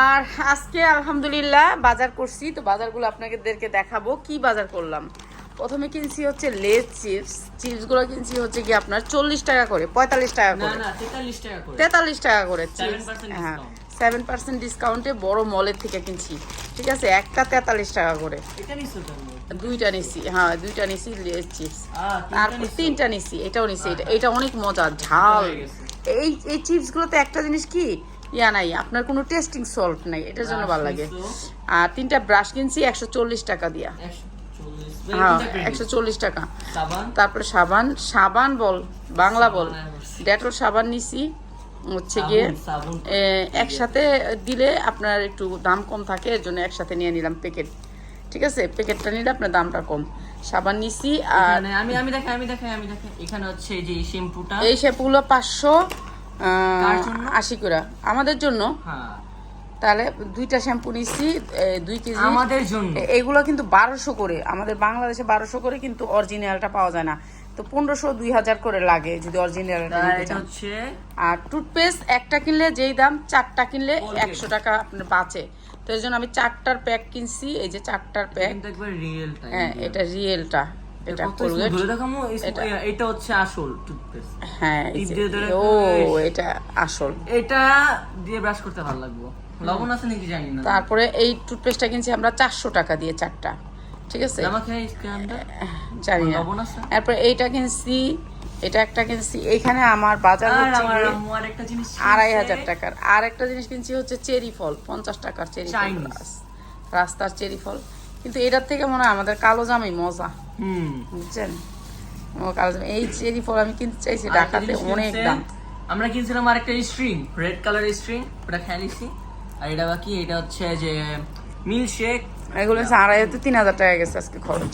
আর আজকে আলহামদুলিল্লাহ বাজার করছি তো বাজারগুলো আপনাদেরকে দেখাবো। কি বাজার করলাম? প্রথমে কিনছি হচ্ছে লেজ চিপস। চিপসগুলো কিনছি হচ্ছে কি আপনার চল্লিশ টাকা করে পঁয়তাল্লিশ টাকা করে। তেতাল্লিশ টাকা করে। তেতাল্লিশ টাকা করে 7% চিপস। হ্যাঁ সেভেন পার্সেন্ট ডিসকাউন্টে বড় মলের থেকে কিনছি। ঠিক আছে একটা তেতাল্লিশ টাকা করে। দুইটা নিছি হ্যাঁ দুইটা নিছি লেজ চিপস। তারপর তিনটা নিছি এটাও নিছি এটা এটা অনেক মজা ঝাল। এই এই চিপসগুলোতে একটা জিনিস কি ইয়া নাই আপনার কোনো টেস্টিং সল্ট নাই এটার জন্য ভালো লাগে। আর তিনটা ব্রাশ কিনছি একশো চল্লিশ টাকা দিয়া। হ্যাঁ একশো চল্লিশ টাকা। তারপরে সাবান সাবান বল বাংলা বল। ডেটল সাবান নিছি হচ্ছে গিয়ে একসাথে দিলে আপনার একটু দাম কম থাকে এর জন্য একসাথে নিয়ে নিলাম প্যাকেট ঠিক আছে? প্যাকেটটা নিলে আপনার দামটা কম। সাবান নিছি আর আমি আমি দেখাই আমি দেখাই আমি দেখাই। এখানে হচ্ছে এই যে শ্যাম্পুটা এই শ্যাম্পুগুলো পাঁচশো? আশি করে আমাদের জন্য? হ্যাঁ। তাহলে দুইটা শ্যাম্পু নিচ্ছি দুই কেজি। আমাদের জন্য। এগুলো কিন্তু বারোশো করে। আমাদের বাংলাদেশে বারোশো করে কিন্তু অরিজিনালটা পাওয়া যায় না। তো পনেরোশো দুই হাজার করে লাগে যদি অরিজিনালটা এটা হচ্ছে আর টুথপেস্ট একটা কিনলে যেই দাম চারটা কিনলে একশো টাকা আপনার বাঁচে। তো এই জন্য আমি চারটার প্যাক কিনছি এই যে চারটার প্যাক রিয়েল হ্যাঁ এটা রিয়েলটা এটা কোলগেট এই- এটা- এটা হচ্ছে আসল টুথপেস্ট হ্যাঁ এই টিপ যে- দিয়ে ধরে ও এটা আসল। এটা দিয়ে ব্রাশ করতে ভালো লাগবে। লবণ আছে নাকি জানি না। তারপরে এই টুথপেস্টটা কিনছি আমরা চারশো টাকা দিয়ে চারটা। ঠিক আছে? জানি না। তারপরে এইটা কিনছি এটা একটা কিনছি। এখানে আমার বাজার আড়াই হাজার টাকার। আর একটা জিনিস কিনছি হচ্ছে চেরি ফল পঞ্চাশ টাকার চেরি ফল রাস্তার চেরি ফল। কিন্তু এটার থেকে মনে হয় আমাদের কালো জামাই মজা। বুঝছেন? ও কাল এই চেরি ফল আমি কিনতে চাইছি ঢাকাতে অনেক দাম। আমরা কিনছিলাম আরেকটা স্ট্রিং রেড কালারের স্ট্রিং ওটা খেয়ালিছি আর এটা বাকি এটা হচ্ছে যে মিল শেক এগুলো আড়াই তিন হাজার টাকা গেছে আজকে খরচ।